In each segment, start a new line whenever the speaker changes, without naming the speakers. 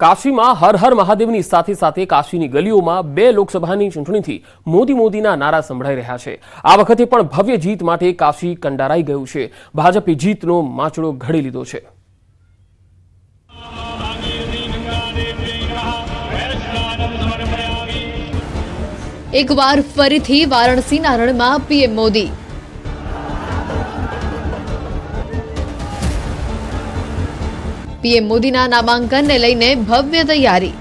કાશીમાં હર હર મહાદેવની સાથે સાથે કાશીની ગલીઓમાં બે લોકસભાની ચૂંટણીથી મોદી મોદીના નારા સંભળાઈ રહ્યા છે. આ વખતે પણ ભવ્ય જીત માટે કાશી કંડારાઈ ગયું છે. ભાજપે જીતનો માચડો ઘડી લીધો છે.
એકવાર ફરીથી વારાણસીના રણમાં પીએમ મોદી પીએમ મોદીના નામાંકનને લઈને ભવ્ય તૈયારી.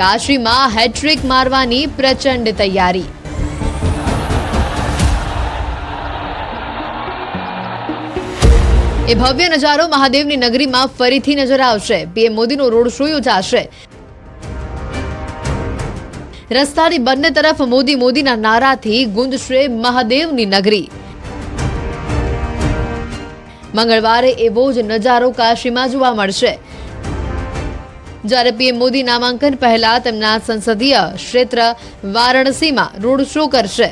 કાશીમાં હેટ્રિક મારવાની પ્રચંડ તૈયારી. એ ભવ્ય નજારો મહાદેવની નગરીમાં ફરીથી નજર આવશે. પીએમ મોદીનો રોડ શો યોજાશે. રસ્તાની બંને તરફ મોદી મોદીના નારાથી ગુંજશે મહાદેવની નગરી. મંગળવારે એવો જ નજારો કાશીમાં જોવા મળશે. જ્યારે પીએમ મોદી નામાંકન પહેલા તેમના સંસદીય ક્ષેત્ર વારાણસીમાં રોડ શો કરશે.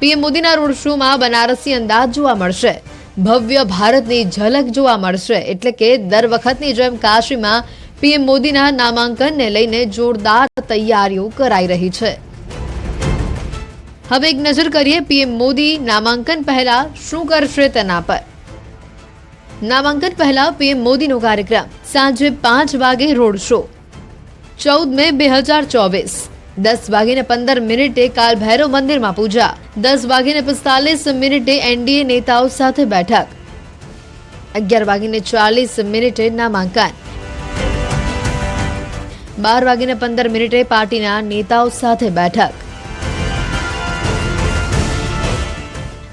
પીએમ મોદીના રોડ શોમાં બનારસી અંદાજ જોવા મળશે. ભવ્ય ભારતની ઝલક જોવા મળશે, એટલે કે દર વખતની જેમ કાશીમાં પીએમ મોદીના નામાંકનને લઈને જોરદાર તૈયારીઓ કરાઈ રહી છે. હવે એક નજર કરીએ પીએમ મોદી નામાંકન પહેલા શું કરશે તેના પર? નામાંકન પહેલા પીએમ મોદીનો કાર્યક્રમ. સાંજે પાંચ વાગે રોડ શો. ચૌદ મે બે હજાર ચોવીસ. દસ વાગીને પંદર મિનિટે કાલ ભૈરવ મંદિરમાં પૂજા. દસ વાગીને પિસ્તાલીસ મિનિટે એનડીએ નેતાઓ સાથે બેઠક. અગિયાર વાગીને ચાલીસ મિનિટે નામાંકન. બાર વાગીને પંદર મિનિટે પાર્ટીના નેતાઓ સાથે બેઠક.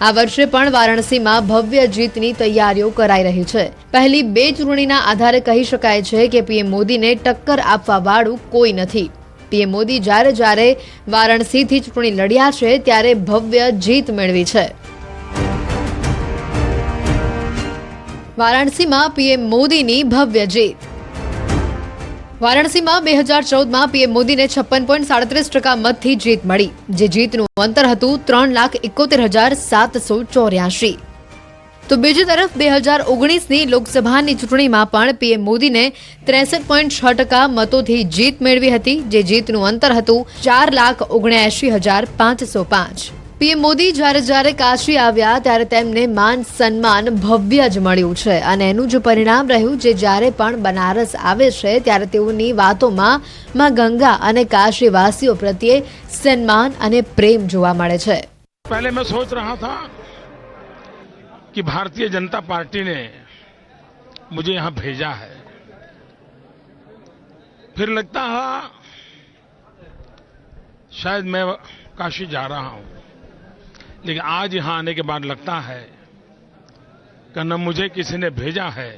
આ વર્ષે પણ વારાણસીમાં ભવ્ય જીતની તૈયારીઓ કરાઈ રહી છે. પહેલી બે ચૂંટણીના આધારે કહી શકાય છે કે પીએમ મોદીને ટક્કર આપવા વાળું કોઈ નથી. પીએમ મોદી જ્યારે જ્યારે વારાણસીથી ચૂંટણી લડ્યા છે ત્યારે ભવ્ય જીત મેળવી છે. વારાણસીમાં પીએમ મોદીની ભવ્ય જીત. વારાણસીમાં બે હજાર ચૌદમાં પીએમ મોદીને છપ્પન પોઈન્ટ સાડત્રીસ ટકા મતથી જીત મળી, જે જીતનું અંતર હતું ત્રણ લાખ એકોતેર હજાર સાતસો ચોર્યાસી તો બીજી તરફ બે હજાર ઓગણીસની લોકસભાની ચૂંટણીમાં પણ પીએમ મોદીને ત્રેસઠ પોઈન્ટ છ ટકા મતોથી જીત મેળવી હતી, જે જીતનું અંતર હતું ચાર લાખ ઓગણએંશી હજાર પાંચસો પાંચ. પીએમ મોદી જ્યારે જ્યારે કાશી આવ્યા ત્યારે તેમને માન સન્માન ભવ્ય જ મળ્યું છે અને એનું જ પરિણામ રહ્યું જે જ્યારે પણ બનારસ આવે છે ત્યારે તેઓની વાતોમાં માં ગંગા અને કાશીવાસીઓ પ્રત્યે સન્માન અને પ્રેમ જોવા મળે છે
पहले मैं सोच रहा था कि भारतीय जनता पार्टी ने मुझे यहां भेजा है फिर लगता है शायद मैं काशी जा रहा हूं लेकिन आज यहाँ आने के बाद लगता है कि न मुझे किसी ने भेजा है,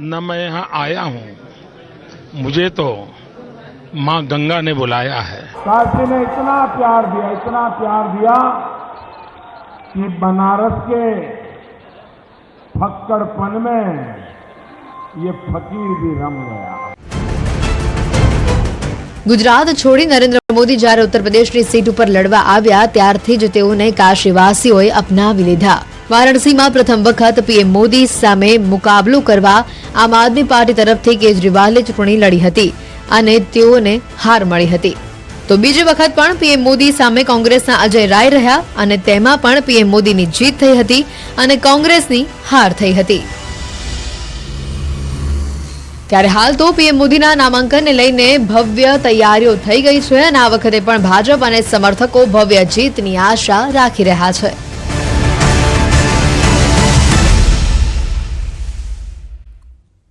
न मैं यहाँ आया हूँ। मुझे तो माँ गंगा ने बुलाया है।
काशी ने इतना प्यार दिया, इतना प्यार दिया कि बनारस के फक्कड़पन में ये फकीर भी रम गया।
ગુજરાત છોડી નરેન્દ્ર મોદી જ્યારે ઉત્તર પ્રદેશની સીટ ઉપર લડવા આવ્યા, ત્યારથી જ તેઓને કાશીવાસીઓએ અપનાવી લીધા. વારાણસીમાં પ્રથમ વખત પીએમ મોદી સામે મુકાબલો કરવા આમ આદમી પાર્ટી તરફથી કેજરીવાલે ચૂંટણી લડી હતી અને તેઓને હાર મળી હતી. તો બીજી વખત પણ પીએમ મોદી સામે કોંગ્રેસના અજય રાય રહ્યા અને તેમાં પણ પીએમ મોદીની જીત થઈ હતી અને કોંગ્રેસની હાર થઈ હતી. ત્યારે હાલ તો પીએમ મોદીના નામાંકનને લઈને ભવ્ય તૈયારીઓ થઈ ગઈ છે અને આ વખતે પણ ભાજપ અને સમર્થકો ભવ્ય જીતની આશા રાખી રહ્યા છે.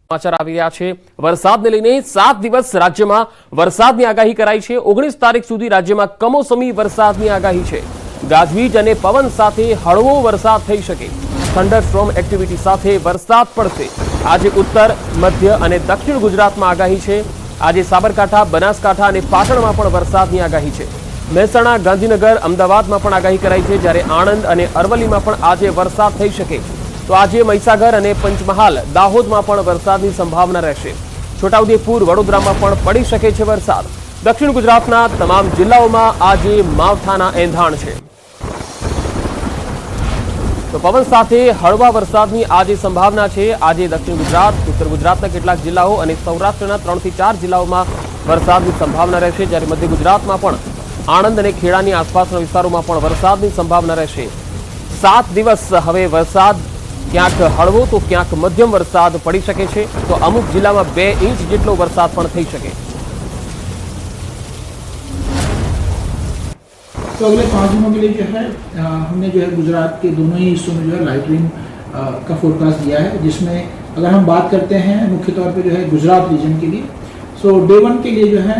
સમાચાર આવી રહ્યા છે. વરસાદને લઈને સાત દિવસ રાજ્યમાં વરસાદની આગાહી કરાઈ છે. ઓગણીસ તારીખ સુધી રાજ્યમાં કમોસમી વરસાદની આગાહી છે. ગાજવીજ અને પવન સાથે હળવો વરસાદ થઈ શકે. થંડરસ્ટ્રોમ એક્ટિવિટી સાથે વરસાદ પડશે. આજે ઉત્તર, મધ્ય અને દક્ષિણ ગુજરાતમાં આગાહી છે. આજે સાબરકાંઠા, બનાસકાંઠા અને પાટણમાં પણ વરસાદની આગાહી છે. મહેસાણા, ગાંધીનગર, અમદાવાદમાં પણ આગાહી કરાઈ છે. જ્યારે આણંદ અને અરવલ્લીમાં પણ આજે વરસાદ થઈ શકે. તો આજે મહીસાગર અને પંચમહાલ, દાહોદમાં પણ વરસાદની સંભાવના રહેશે. છોટાઉદેપુર, વડોદરામાં પણ પડી શકે છે વરસાદ. દક્ષિણ ગુજરાતના તમામ જિલ્લાઓમાં આજે માવઠાના એંધાણ છે. તો પવન સાથે હળવા વરસાદની આજે સંભાવના છે. આજે દક્ષિણ ગુજરાત, ઉત્તર ગુજરાતના કેટલાક જિલ્લાઓ અને સૌરાષ્ટ્રના ત્રણથી ચાર જિલ્લાઓમાં વરસાદની સંભાવના રહેશે. જ્યારે મધ્ય ગુજરાતમાં પણ આણંદ અને ખેડાની આસપાસના વિસ્તારોમાં પણ વરસાદની સંભાવના રહેશે. સાત દિવસ હવે વરસાદ ક્યાંક હળવો તો ક્યાંક મધ્યમ વરસાદ પડી શકે છે. તો અમુક જિલ્લામાં બે ઇંચ જેટલો વરસાદ પણ થઈ શકે.
तो अगले पाँच दिनों के लिए जो है। अ, हमने जो है गुजरात के दोनों ही हिस्सों में जो है लाइट अ, का फोरकास्ट दिया है जिसमें अगर हम बात करते हैं मुख्य तौर पे जो है गुजरात रीजन के लिए सो डे वन के लिए जो है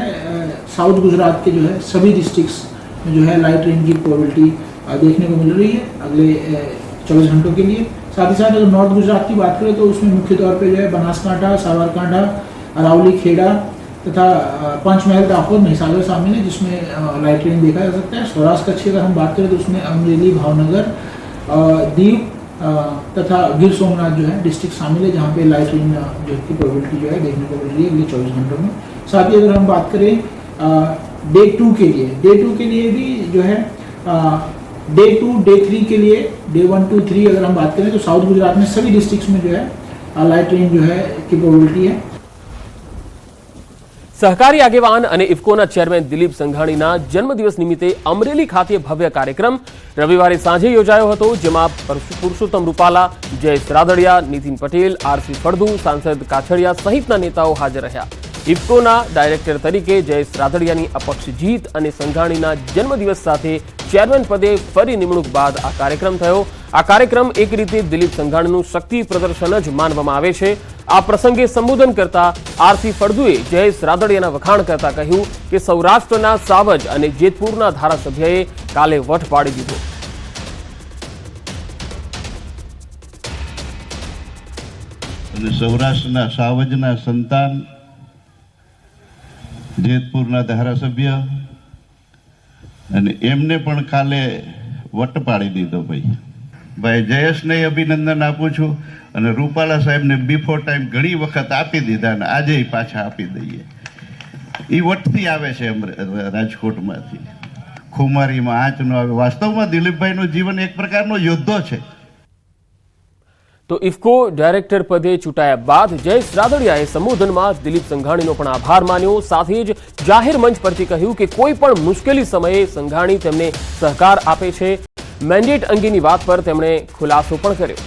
साउथ गुजरात के जो है सभी डिस्ट्रिक्ट्स में जो है लाइट रेन की प्रोबेबिलिटी देखने को मिल रही है अगले चौबीस घंटों के लिए। साथ ही साथ अगर नॉर्थ गुजरात की बात करें तो उसमें मुख्य तौर पर जो है बनासकांठा सावरकांठा अरावली खेड़ा तथा पंचमहल दाहोद महिसागर शामिल है जिसमें लाइट रेन देखा जा सकता है। सौराष्ट्र कच्छ की अगर हम बात करें तो उसमें अमरेली, भावनगर दीव तथा गिर सोमनाथ जो है डिस्ट्रिक्ट शामिल है, जहाँ पे लाइट रेन जो की प्रोबेबिलिटी जो है, देखने को मिल रही है अगले चौबीस घंटों में। साथ ही अगर हम बात करें डे टू के लिए डे टू के लिए भी जो है डे टू डे थ्री के लिए डे वन टू थ्री अगर हम बात करें तो साउथ गुजरात में सभी डिस्ट्रिक्ट्स में जो है लाइट रेन जो है, की प्रोबेबिलिटी है।
સહકારી આગેવાન અને ઇફકોના ચેરમેન દિલીપ સંઘાણીના જન્મદિવસ નિમિત્તે અમરેલી ખાતે ભવ્ય કાર્યક્રમ રવિવારે સાંજે યોજાયો હતો, જેમાં પુરુષોત્તમ રૂપાલા, જયેશ રાદડિયા, નીતિન પટેલ આરસી ફળદુ, સાંસદ કાછડિયા સહિતના નેતાઓ હાજર રહ્યા. ઇફકોના ડાયરેક્ટર તરીકે જયેશ રાદડિયાની અપક્ષ જીત અને સંઘાણીના જન્મદિવસ સાથે ચેરમેન પદે ફરી નિમણૂક બાદ આ કાર્યક્રમ થયો. આ કાર્યક્રમ એક રીતે દિલીપ સંઘાણીનું શક્તિ પ્રદર્શન જ માનવામાં આવે છે. આ પ્રસંગે સંબોધન કરતા આરસી ફળદુએ જયેશ રાદડિયાના વખાણ કરતા કહ્યું કે સૌરાષ્ટ્રના સાવજ અને જેતપુરના ધારાસભ્યએ કાલે વટ પાડી દીધો.
અને સૌરાષ્ટ્રના સાવજના સંતાન જેતપુરના ધારાસભ્ય. અને એમને પણ કાલે વટ પાડી દીધો ભાઈ. ભાઈ જયેશને અભિનંદન આપું છું અને રૂપાલા સાહેબને બિફોર ટાઈમ ઘણી વખત આપી દીધા અને આજે પાછા આપી દઈએ. એ વટથી આવે છે રાજકોટમાંથી. ખુમારીમાં આંચનો આવે. વાસ્તવમાં દિલીપભાઈનું જીવન એક પ્રકારનો યોદ્ધો છે.
તો ઇફકો ડાયરેક્ટર પદે ચૂંટાયા બાદ જયેશ રાદડિયાએ સંબોધનમાં દિલીપ સંઘાણીનો પણ આભાર માન્યો. સાથે જ જાહેર મંચ પરથી કહ્યું કે કોઈ પણ મુશ્કેલી સમયે સંઘાણી તેમને સહકાર આપે છે. મેન્ડેટ અંગેની વાત પર તેમણે ખુલાસો પણ કર્યો.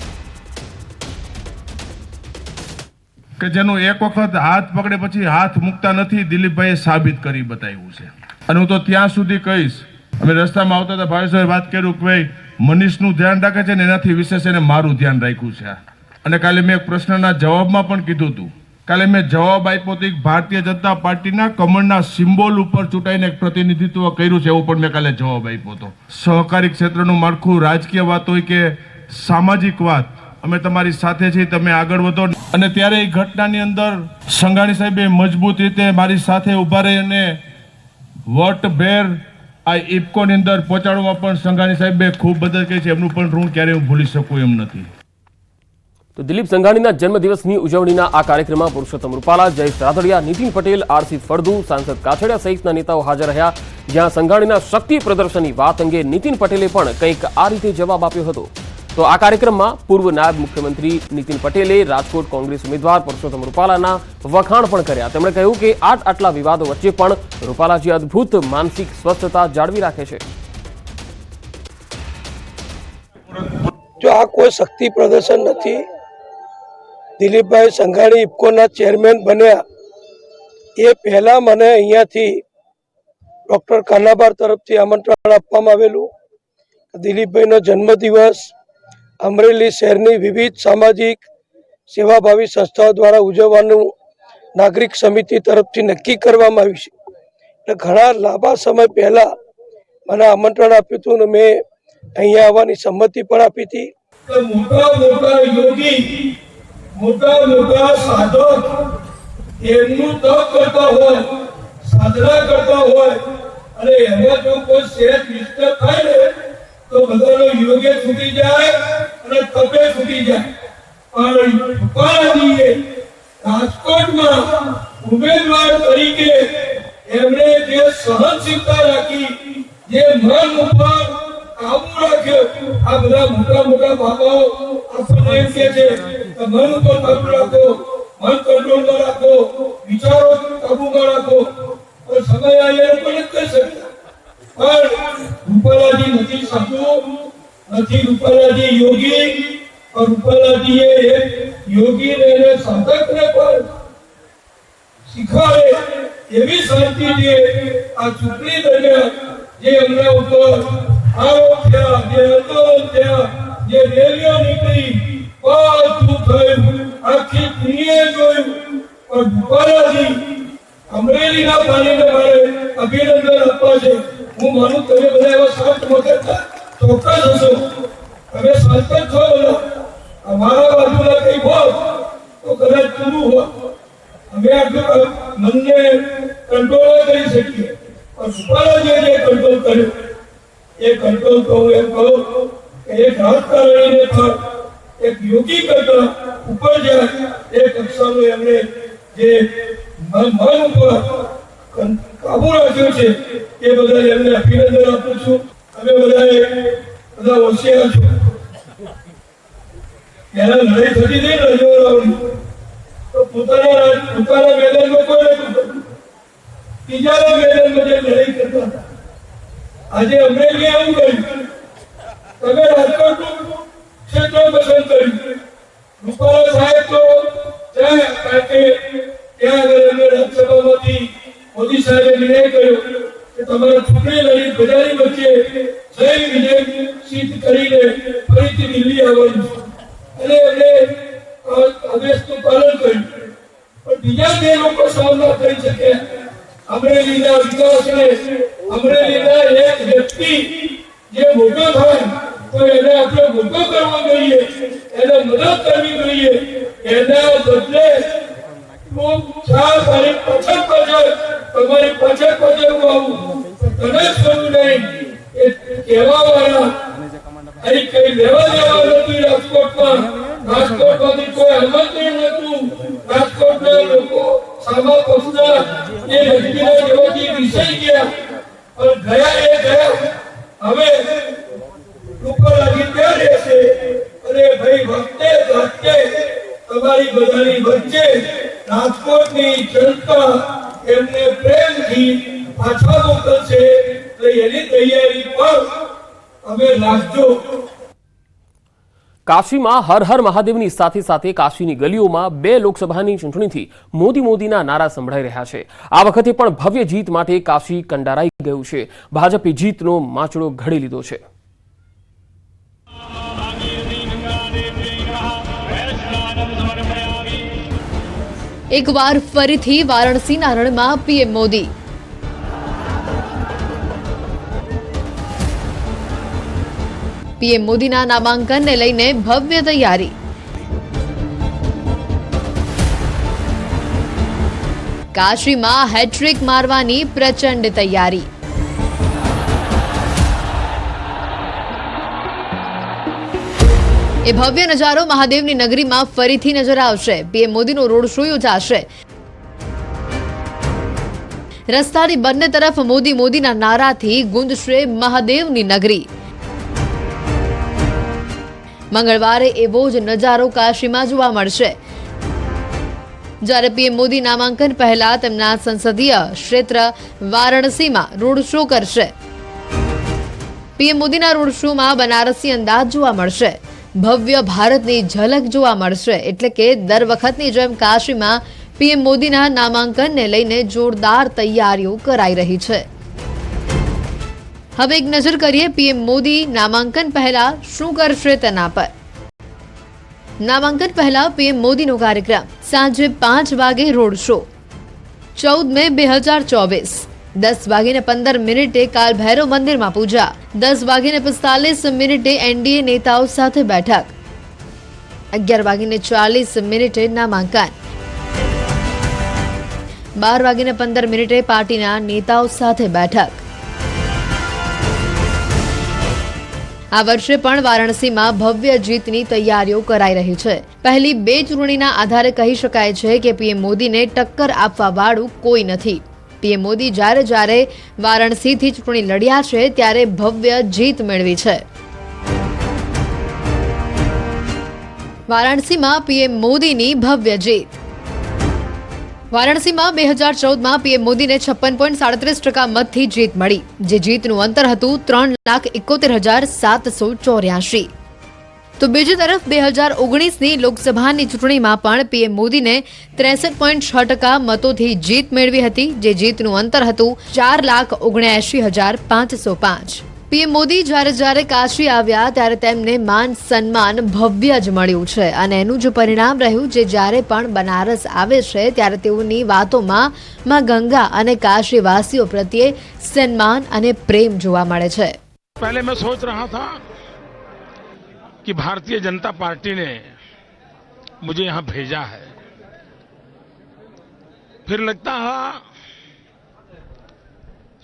કે જેનો એક વખત હાથ પકડે પછી હાથ મૂકતા નથી, દિલીપભાઈએ સાબિત કરી બતાવ્યું છે. અને હું તો ત્યાં સુધી કહીશ, અમે રસ્તામાં આવતા હતા ભાવેશભાઈ વાત કર્યું કે ભાઈ મનીષનું ધ્યાન રાખે છે ને એનાથી વિશેષ એને મારું ધ્યાન રાખ્યું છે અને કાલે મેં એક પ્રશ્નના જવાબમાં પણ કીધું હતું કાલે મેં જવાબ આપ્યો હતો ભારતીય જનતા પાર્ટીના કમળના સિમ્બોલ ઉપર ચૂંટાઈને એક પ્રતિનિધિત્વ કર્યું છે એવું પણ મેં કાલે જવાબ આપ્યો હતો સહકારી ક્ષેત્રનું માળખું રાજકીય વાત હોય કે સામાજિક વાત, અમે તમારી સાથે છીએ, તમે આગળ વધો. અને ત્યારે એ ઘટનાની અંદર સંઘાણી સાહેબે મજબૂત રીતે મારી સાથે ઊભા રહી અને વોટ ભેર આ ઇફકોની અંદર પહોંચાડવા પણ સંઘાણી સાહેબે ખૂબ મદદ કરી છે. એમનું પણ ઋણ ક્યારેય હું ભૂલી શકું એમ નથી.
તો દિલીપ સંઘાણીના જન્મદિવસની ઉજવણીના આ કાર્યક્રમમાં પુરુષોત્તમ રૂપાલા, જયેશ રાદડિયા, નીતિન પટેલ, આરસી ફળદુ, સાંસદ કાછડિયા સહિતના નેતાઓ હાજર રહ્યા. જ્યાં સંઘાણીના શક્તિ પ્રદર્શનની વાત અંગે નીતિન પટેલે પણ કંઈક આ રીતે જવાબ આપ્યો હતો. તો આ કાર્યક્રમમાં પૂર્વ નાયબ મુખ્યમંત્રી નીતિન પટેલે, રાજકોટ કોંગ્રેસ ઉમેદવાર પુરુષોત્તમ રૂપાલાના વખાણ પણ કર્યા. તેમણે કહ્યું કે આટ આટલા વિવાદો વચ્ચે પણ રૂપાલાજી અદ્ભુત માનસિક સ્વસ્થતા જાળવી રાખે છે.
જો આ કોઈ શક્તિ પ્રદર્શન નથી, દિલીપભાઈ સંઘાણી ઇફકોના ચેરમેન બન્યા, એ પહેલા મને અહીંયાથી ડોક્ટર કાનાબાર તરફથી આમંત્રણ આપવામાં આવેલું. દિલીપભાઈનો જન્મદિવસ અમરેલી શહેરની વિવિધ સામાજિક સેવાભાવી સંસ્થાઓ દ્વારા ઉજવવાનું નાગરિક સમિતિ તરફથી નક્કી કરવામાં આવ્યું છે. એટલે ઘણા લાંબા સમય પહેલા મને આમંત્રણ આપ્યું હતું અને મેં અહીંયા આવવાની સંમતિ પણ આપી હતી. મોટા મોટા યોગી, મોટા મોટા સાધક, એમનું તપ કરતા હોય, સાધના કરતા હોય, અને એમાં જો કોઈ શેર વિસ્તર થાય ને, તો બધાનો યોગે છૂટી જાય. અને તપે છૂટી જાય. પણ રૂપાલાજીએ રાજકોટમાં ઉમેદવાર તરીકે એમણે જે સહનશીલતા રાખી, જે મન ઉપર કાબુ રાખ્યો, આ બધા મોટા મોટા બાબાઓ આપણને એમ કે છે કે મન ઉપર કાબુ રાખો, મન કંટ્રોલમાં રાખો, વિચારો કાબુમાં રાખો. પણ સમય આ પણ કહી શકતા. પણ રૂપાલાજી નથી સાધુ નથી રૂપાલાજી યોગી રૂપાલાજી એ એક યોગી ને એને સાધકને પણ શીખવાડે એવી શાંતિ જે આ ચૂંટણી દરમિયાન જે એમના ઉપર આરોપ થયા, જે આંદોલન થયા, જે રેલીઓ નીકળી પાછું થયું, આખી દુનિયાએ જોયું. પણ ભૂપાલાજી અમરેલીના પાણીને મારે અભિનંદન આપવા છે. હું માનું તમે બધા એવા શાંત મગજના ચોક્કસ હશો તમે જ છો બોલો. અમારા બાજુના કઈ હોત તો કદાચ પૂરું હોત અમે આટલું મનને કંટ્રોલ કરી શકીએ. પણ રૂપાલાજીએ જે કંટ્રોલ કર્યો, એ કંટ્રોલ તો હું એમ કહું કે એક રાજકારણીને પણ એક યોગી કરતા ઉપર જાય, એ કક્ષાનું એમણે જે મન ઉપર કાબુ રાખ્યો છે, એ બધા એમને અભિનંદન આપું છું. અમે બધાએ બધા હોશિયાર છો. એના લડાઈ થતી નહીં રજવાડાઓની તો પોતાના પોતાના મેદાનમાં કોઈ નતું બીજાના મેદાનમાં જે લડાઈ કરતા આજે અમરેલી આવું કર્યું. તમે રાજકોટનું ક્ષેત્ર પસંદ કર્યું. રૂપાલા સાહેબ તો ત્યાં કારણ કે ત્યાં આગળ એમને રાજ્યસભામાંથી મોદી સાહેબે નિર્ણય કર્યો. તમારે ચૂંટણી લડી બજારી વચ્ચે જય વિજય સિદ્ધ કરીને ફરીથી દિલ્હી આવવાનું. અને આ આદેશનું પાલન કર્યું. પણ બીજા બે લોકો સહન કરી શકે અમરેલીના વિકાસને, અમરેલીના એક વ્યક્તિ જે મોટો થાય, તો એને આપણે મોટો કરવો જોઈએ. એને મદદ કરવી જોઈએ. એના બદલે હું જ વાળા અહીં કઈ આમંત્રણ નતું રાજકોટના લોકો સામા એ વ્યક્તિના જેવાથી ગયા. પણ ગયા
કાશીમાં હર હર મહાદેવની સાથે સાથે કાશીની ગલીઓમાં બે લોકસભાની ચૂંટણીથી મોદી મોદીના નારા સંભળાઈ રહ્યા છે. આ વખતે પણ ભવ્ય જીત માટે કાશી કંડારાઈ ગયું છે. ભાજપે જીતનો માચડો ઘડી લીધો છે.
એકવાર ફરીથી વારાણસીના રણમાં પીએમ મોદી. પીએમ મોદીના નામાંકનને લઈને ભવ્ય તૈયારી. કાશીમાં હેટ્રિક મારવાની પ્રચંડ તૈયારી. એ ભવ્ય નજારો મહાદેવની નગરીમાં ફરીથી નજર આવશે. પીએમ મોદીનો રોડ શો યોજાશે. રસ્તાની બંને તરફ મોદી મોદીના નારાથી ગુંજશે મહાદેવની નગરી. મંગળવારે એવો જ નજારો કાશીમાં જોવા મળશે. જ્યારે પીએમ મોદી નામાંકન પહેલા તેમના સંસદીય ક્ષેત્ર વારાણસીમાં રોડ શો કરશે. પીએમ મોદીના રોડ શોમાં બનારસી અંદાજ જોવા મળશે. ભવ્ય ભારતની ઝલક જોવા મળશે, એટલે કે દર વખતની જેમ કાશીમાં પીએમ મોદીના નામાંકનને લઈને જોરદાર તૈયારીઓ કરાઈ રહી છે. હવે એક નજર કરીએ પીએમ મોદી નામાંકન પહેલા શું કરશે તેના પર? નામાંકન પહેલા પીએમ મોદીનો કાર્યક્રમ. સાંજે પાંચ વાગે રોડ શો. ચૌદ મે બે હજાર ચોવીસ. દસ વાગીને પંદર મિનિટે કાલ ભૈરવ મંદિરમાં પૂજા. દસ વાગીને પિસ્તાલીસ મિનિટે એનડીએ નેતાઓ સાથે બેઠક. અગિયાર વાગીને ચાલીસ મિનિટે નામાંકન. બાર વાગીને પંદર મિનિટે પાર્ટીના નેતાઓ સાથે બેઠક. આ વર્ષે પણ વારાણસીમાં ભવ્ય જીતની તૈયારીઓ કરાઈ રહી છે. પહેલી બે ચૂંટણીના આધારે કહી શકાય છે કે પીએમ મોદીને ટક્કર આપવા વાળું કોઈ નથી. પીએમ મોદી જ્યારે જ્યારે વારાણસીથી ચૂંટણી લડ્યા છે ત્યારે ભવ્ય જીત મેળવી છે. વારાણસીમાં પીએમ મોદીની ભવ્ય જીત. વારાણસીમાં બે હજાર ચૌદમાં પીએમ મોદીને છપ્પન પોઈન્ટ સાડત્રીસ ટકા મતથી જીત મળી, જે જીતનું અંતર હતું ત્રણ લાખ એકોતેર હજાર સાતસો ચોર્યાસી તો બીજી તરફ બે હજાર ઓગણીસની લોકસભાની ચૂંટણીમાં પણ પીએમ મોદીને ત્રેસઠ પોઈન્ટ છ ટકા મતોથી જીત મેળવી હતી, જે જીતનું અંતર હતું ચાર લાખ ઓગણ્યાએંશી હજાર પાંચસો પાંચ. પીએમ મોદી જ્યારે જ્યારે કાશી આવ્યા ત્યારે તેમને માન સન્માન ભવ્ય જ મળ્યું છે અને એનું જ પરિણામ રહ્યું જે જ્યારે પણ બનારસ આવે છે ત્યારે તેઓની વાતોમાં માં ગંગા અને કાશીવાસીઓ પ્રત્યે સન્માન અને પ્રેમ જોવા મળે છે
पहले मैं सोच रहा था कि भारतीय जनता पार्टी ने मुझे यहां भेजा है फिर लगता है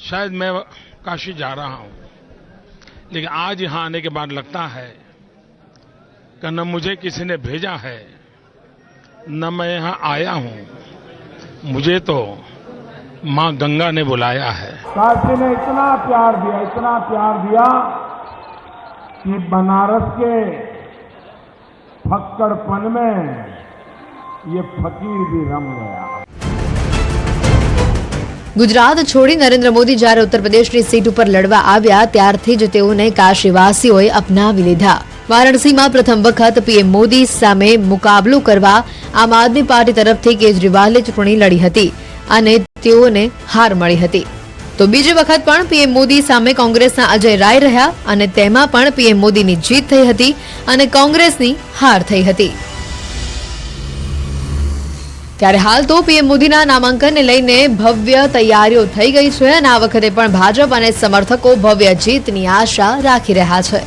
शायद मैं काशी जा रहा हूं लेकिन आज यहाँ आने के बाद लगता है कि न मुझे किसी ने भेजा है, न मैं यहाँ आया हूँ। मुझे तो माँ गंगा ने बुलाया है।
काशी ने इतना प्यार दिया, इतना प्यार दिया कि बनारस के फक्कड़पन में ये फकीर भी रम गया।
ગુજરાત છોડી નરેન્દ્ર મોદી જ્યારે ઉત્તર પ્રદેશની સીટ ઉપર લડવા આવ્યા, ત્યારથી જ તેઓને કાશીવાસીઓએ અપનાવી લીધા. વારાણસીમાં પ્રથમ વખત પીએમ મોદી સામે મુકાબલો કરવા આમ આદમી પાર્ટી તરફથી કેજરીવાલે ચૂંટણી લડી હતી અને તેઓને હાર મળી હતી. તો બીજી વખત પણ પીએમ મોદી સામે કોંગ્રેસના અજય રાય રહ્યા અને તેમાં પણ પીએમ મોદીની જીત થઈ હતી અને કોંગ્રેસની હાર થઈ હતી. ત્યારે હાલ તો પીએમ મોદીના નામાંકનને લઈને ભવ્ય તૈયારીઓ થઈ ગઈ છે અને આ વખતે પણ ભાજપ અને સમર્થકો ભવ્ય જીતની આશા રાખી રહ્યા છે.